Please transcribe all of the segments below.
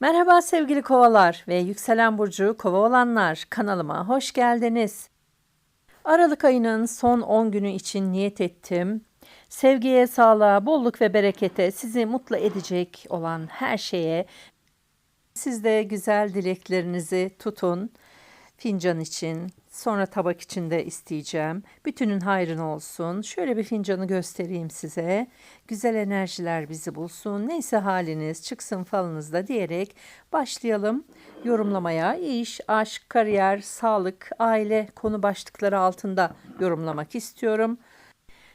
Merhaba sevgili kovalar ve yükselen burcu kova olanlar kanalıma hoş geldiniz. Aralık ayının son 10 günü için niyet ettim. Sevgiye, sağlığa, bolluk ve berekete sizi mutlu edecek olan her şeye siz de güzel dileklerinizi tutun. Fincan için, sonra tabak için de isteyeceğim. Bütünün hayrına olsun. Şöyle bir fincanı göstereyim size. Güzel enerjiler bizi bulsun. Neyse haliniz çıksın falınızda diyerek başlayalım yorumlamaya. İş, aşk, kariyer, sağlık, aile konu başlıkları altında yorumlamak istiyorum.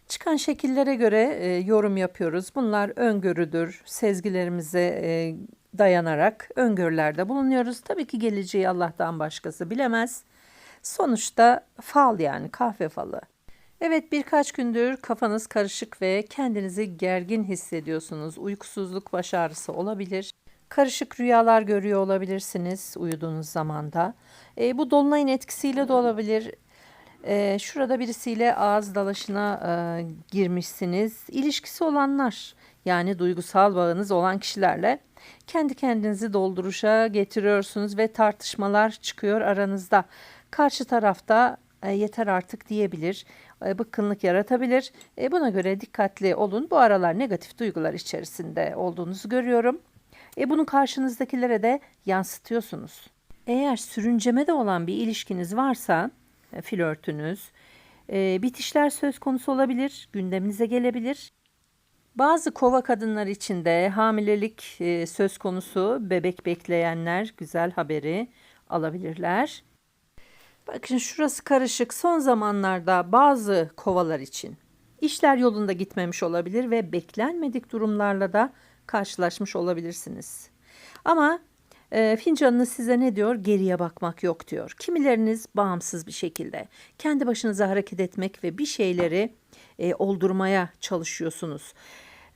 Çıkan şekillere göre e, yorum yapıyoruz. Bunlar öngörüdür. Sezgilerimize e, dayanarak öngörülerde bulunuyoruz. Tabii ki geleceği Allah'tan başkası bilemez. Sonuçta fal yani kahve falı. Evet birkaç gündür kafanız karışık ve kendinizi gergin hissediyorsunuz. Uykusuzluk, baş ağrısı olabilir. Karışık rüyalar görüyor olabilirsiniz uyuduğunuz zamanda. E, bu dolunayın etkisiyle de olabilir. E, şurada birisiyle ağız dalaşına e, girmişsiniz. İlişkisi olanlar yani duygusal bağınız olan kişilerle kendi kendinizi dolduruşa getiriyorsunuz ve tartışmalar çıkıyor aranızda. Karşı tarafta e, yeter artık diyebilir, e, bıkkınlık yaratabilir. E, buna göre dikkatli olun. Bu aralar negatif duygular içerisinde olduğunuzu görüyorum. E, bunu karşınızdakilere de yansıtıyorsunuz. Eğer sürüncemede olan bir ilişkiniz varsa, e, flörtünüz, bitişler söz konusu olabilir, gündeminize gelebilir. Bazı kova kadınlar için de hamilelik e, söz konusu, bebek bekleyenler güzel haberi alabilirler. Bakın şurası karışık. Son zamanlarda bazı kovalar için işler yolunda gitmemiş olabilir ve beklenmedik durumlarla da karşılaşmış olabilirsiniz. Ama e, fincanınız size ne diyor? Geriye bakmak yok diyor. Kimileriniz bağımsız bir şekilde kendi başınıza hareket etmek ve bir şeyleri e, oldurmaya çalışıyorsunuz.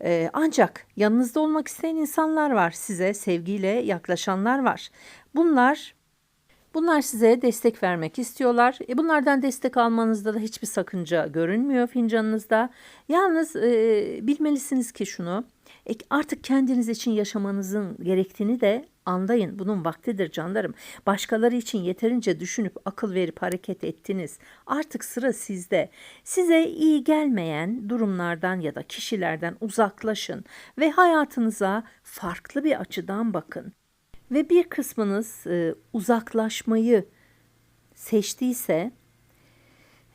E, ancak yanınızda olmak isteyen insanlar var. Size sevgiyle yaklaşanlar var. Bunlar Bunlar size destek vermek istiyorlar. E bunlardan destek almanızda da hiçbir sakınca görünmüyor fincanınızda. Yalnız e, bilmelisiniz ki şunu. E, artık kendiniz için yaşamanızın gerektiğini de anlayın. Bunun vaktidir canlarım. Başkaları için yeterince düşünüp akıl verip hareket ettiniz. Artık sıra sizde. Size iyi gelmeyen durumlardan ya da kişilerden uzaklaşın ve hayatınıza farklı bir açıdan bakın ve bir kısmınız e, uzaklaşmayı seçtiyse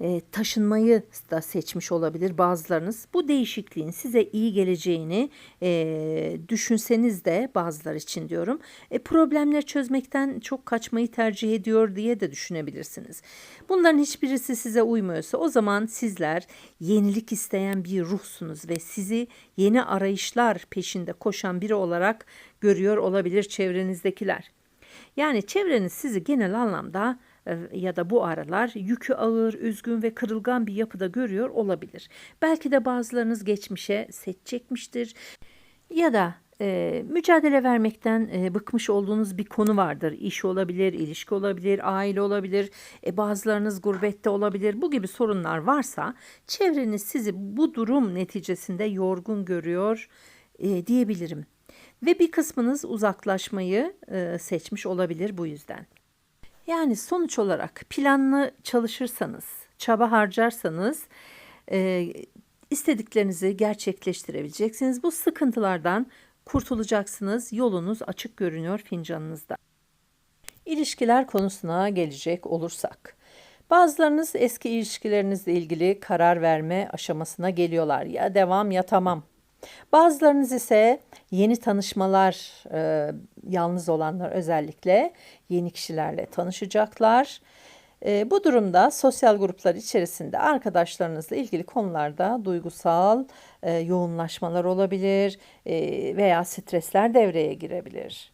e, taşınmayı da seçmiş olabilir bazılarınız. Bu değişikliğin size iyi geleceğini e, düşünseniz de bazılar için diyorum. E, problemler çözmekten çok kaçmayı tercih ediyor diye de düşünebilirsiniz. Bunların hiçbirisi size uymuyorsa o zaman sizler yenilik isteyen bir ruhsunuz ve sizi yeni arayışlar peşinde koşan biri olarak görüyor olabilir çevrenizdekiler. Yani çevreniz sizi genel anlamda ya da bu aralar yükü ağır, üzgün ve kırılgan bir yapıda görüyor olabilir. Belki de bazılarınız geçmişe set çekmiştir ya da e, mücadele vermekten e, bıkmış olduğunuz bir konu vardır. İş olabilir, ilişki olabilir, aile olabilir, e, bazılarınız gurbette olabilir. Bu gibi sorunlar varsa çevreniz sizi bu durum neticesinde yorgun görüyor e, diyebilirim. Ve bir kısmınız uzaklaşmayı e, seçmiş olabilir bu yüzden. Yani sonuç olarak planlı çalışırsanız, çaba harcarsanız e, istediklerinizi gerçekleştirebileceksiniz. Bu sıkıntılardan kurtulacaksınız. Yolunuz açık görünüyor fincanınızda. İlişkiler konusuna gelecek olursak. Bazılarınız eski ilişkilerinizle ilgili karar verme aşamasına geliyorlar. Ya devam ya tamam Bazılarınız ise yeni tanışmalar, e, yalnız olanlar özellikle yeni kişilerle tanışacaklar. E, bu durumda sosyal gruplar içerisinde arkadaşlarınızla ilgili konularda duygusal e, yoğunlaşmalar olabilir e, veya stresler devreye girebilir.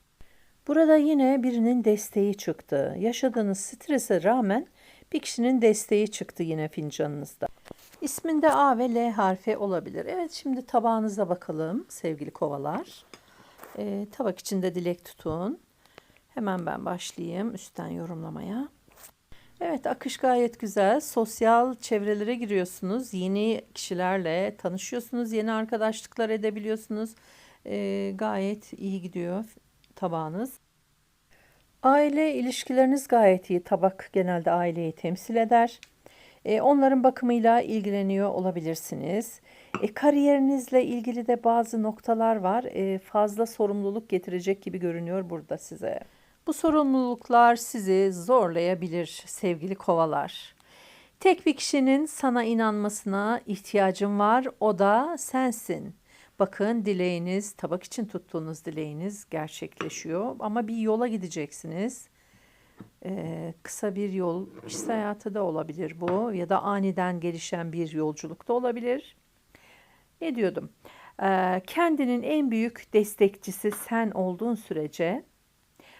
Burada yine birinin desteği çıktı. Yaşadığınız strese rağmen bir kişinin desteği çıktı yine fincanınızda. İsminde A ve L harfi olabilir. Evet şimdi tabağınıza bakalım sevgili kovalar. Ee, tabak içinde dilek tutun. Hemen ben başlayayım üstten yorumlamaya. Evet akış gayet güzel. Sosyal çevrelere giriyorsunuz. Yeni kişilerle tanışıyorsunuz. Yeni arkadaşlıklar edebiliyorsunuz. Ee, gayet iyi gidiyor tabağınız. Aile ilişkileriniz gayet iyi. Tabak genelde aileyi temsil eder. E, onların bakımıyla ilgileniyor olabilirsiniz. E, kariyerinizle ilgili de bazı noktalar var. E, fazla sorumluluk getirecek gibi görünüyor burada size. Bu sorumluluklar sizi zorlayabilir sevgili kovalar. Tek bir kişinin sana inanmasına ihtiyacın var. O da sensin. Bakın dileğiniz, tabak için tuttuğunuz dileğiniz gerçekleşiyor ama bir yola gideceksiniz. Ee, kısa bir yol, iş hayatı da olabilir bu ya da aniden gelişen bir yolculuk da olabilir. Ne diyordum? Ee, kendinin en büyük destekçisi sen olduğun sürece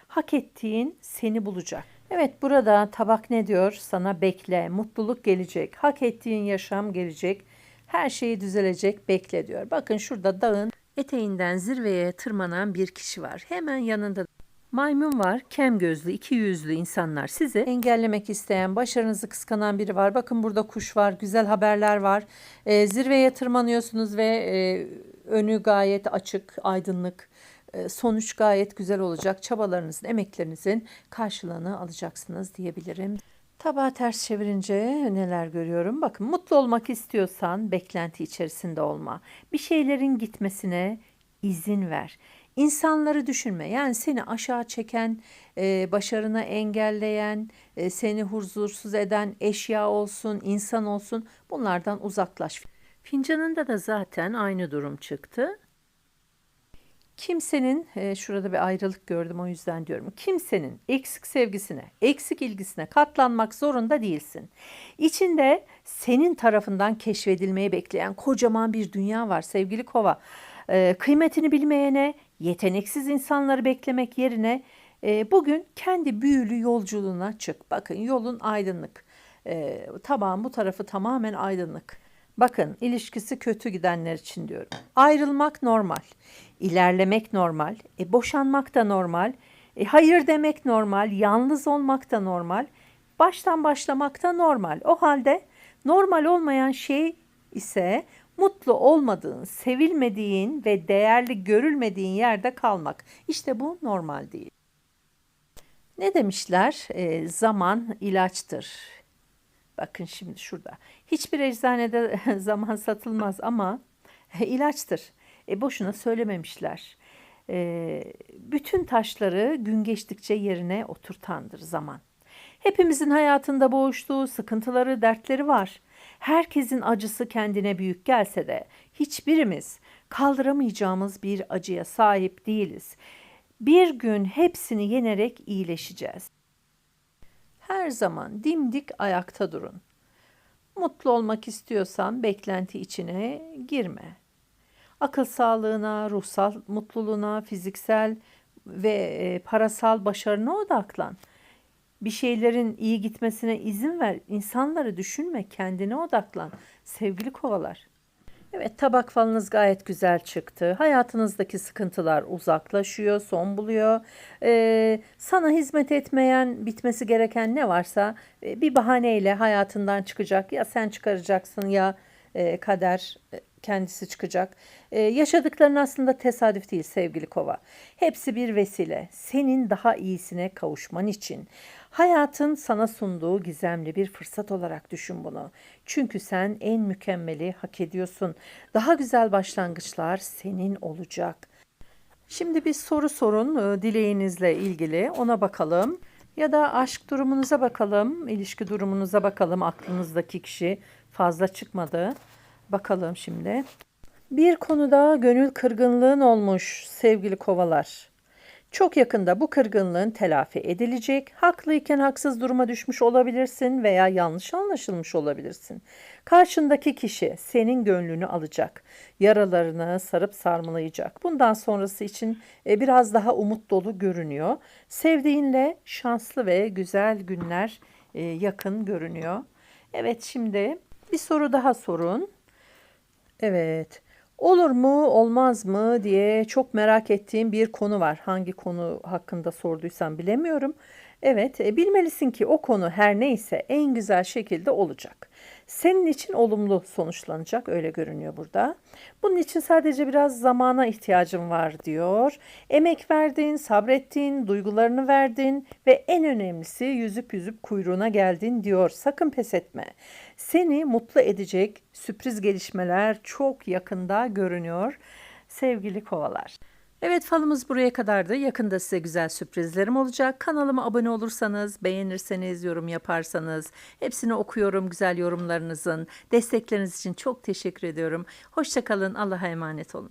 hak ettiğin seni bulacak. Evet burada tabak ne diyor? Sana bekle, mutluluk gelecek, hak ettiğin yaşam gelecek, her şeyi düzelecek, bekle diyor. Bakın şurada dağın eteğinden zirveye tırmanan bir kişi var. Hemen yanında maymun var, kem gözlü, iki yüzlü insanlar. Sizi engellemek isteyen, başarınızı kıskanan biri var. Bakın burada kuş var, güzel haberler var. Ee, zirveye tırmanıyorsunuz ve e, önü gayet açık, aydınlık. E, sonuç gayet güzel olacak. Çabalarınızın, emeklerinizin karşılığını alacaksınız diyebilirim. Tabağı ters çevirince neler görüyorum? Bakın mutlu olmak istiyorsan beklenti içerisinde olma. Bir şeylerin gitmesine izin ver. İnsanları düşünme. Yani seni aşağı çeken, e, başarına engelleyen, e, seni huzursuz eden eşya olsun, insan olsun bunlardan uzaklaş. Fincanında da zaten aynı durum çıktı. Kimsenin, e, şurada bir ayrılık gördüm o yüzden diyorum. Kimsenin eksik sevgisine, eksik ilgisine katlanmak zorunda değilsin. İçinde senin tarafından keşfedilmeyi bekleyen kocaman bir dünya var sevgili kova. E, kıymetini bilmeyene, yeteneksiz insanları beklemek yerine e, bugün kendi büyülü yolculuğuna çık. Bakın yolun aydınlık. E, tabağın bu tarafı tamamen aydınlık. Bakın ilişkisi kötü gidenler için diyorum. Ayrılmak normal. İlerlemek normal. E, boşanmak da normal. E, hayır demek normal. Yalnız olmak da normal. Baştan başlamak da normal. O halde normal olmayan şey ise mutlu olmadığın, sevilmediğin ve değerli görülmediğin yerde kalmak. İşte bu normal değil. Ne demişler? E, zaman ilaçtır. Bakın şimdi şurada. Hiçbir eczacide zaman satılmaz ama ilaçtır. E boşuna söylememişler. E, bütün taşları gün geçtikçe yerine oturtandır zaman. Hepimizin hayatında boğuştuğu sıkıntıları, dertleri var. Herkesin acısı kendine büyük gelse de hiçbirimiz kaldıramayacağımız bir acıya sahip değiliz. Bir gün hepsini yenerek iyileşeceğiz. Her zaman dimdik ayakta durun. Mutlu olmak istiyorsan beklenti içine girme. Akıl sağlığına, ruhsal mutluluğuna, fiziksel ve e, parasal başarına odaklan. Bir şeylerin iyi gitmesine izin ver. İnsanları düşünme, kendine odaklan. Sevgili kovalar. Evet tabak falınız gayet güzel çıktı. Hayatınızdaki sıkıntılar uzaklaşıyor, son buluyor. Ee, sana hizmet etmeyen, bitmesi gereken ne varsa e, bir bahaneyle hayatından çıkacak. Ya sen çıkaracaksın ya e, kader e, kendisi çıkacak. Ee, yaşadıkların aslında tesadüf değil sevgili kova. Hepsi bir vesile. Senin daha iyisine kavuşman için. Hayatın sana sunduğu gizemli bir fırsat olarak düşün bunu. Çünkü sen en mükemmeli hak ediyorsun. Daha güzel başlangıçlar senin olacak. Şimdi bir soru sorun e, dileğinizle ilgili ona bakalım. Ya da aşk durumunuza bakalım, ilişki durumunuza bakalım. Aklınızdaki kişi fazla çıkmadı. Bakalım şimdi. Bir konuda gönül kırgınlığın olmuş sevgili kovalar. Çok yakında bu kırgınlığın telafi edilecek. Haklıyken haksız duruma düşmüş olabilirsin veya yanlış anlaşılmış olabilirsin. Karşındaki kişi senin gönlünü alacak. Yaralarını sarıp sarmalayacak. Bundan sonrası için e, biraz daha umut dolu görünüyor. Sevdiğinle şanslı ve güzel günler e, yakın görünüyor. Evet şimdi bir soru daha sorun. Evet. Olur mu, olmaz mı diye çok merak ettiğim bir konu var. Hangi konu hakkında sorduysam bilemiyorum. Evet, e, bilmelisin ki o konu her neyse en güzel şekilde olacak. senin için olumlu sonuçlanacak öyle görünüyor burada. Bunun için sadece biraz zamana ihtiyacın var diyor. Emek verdin, sabrettin, duygularını verdin ve en önemlisi yüzüp yüzüp kuyruğuna geldin diyor. Sakın pes etme. Seni mutlu edecek sürpriz gelişmeler çok yakında görünüyor sevgili kovalar. Evet falımız buraya kadardı. Yakında size güzel sürprizlerim olacak. Kanalıma abone olursanız, beğenirseniz, yorum yaparsanız hepsini okuyorum güzel yorumlarınızın. Destekleriniz için çok teşekkür ediyorum. Hoşçakalın. Allah'a emanet olun.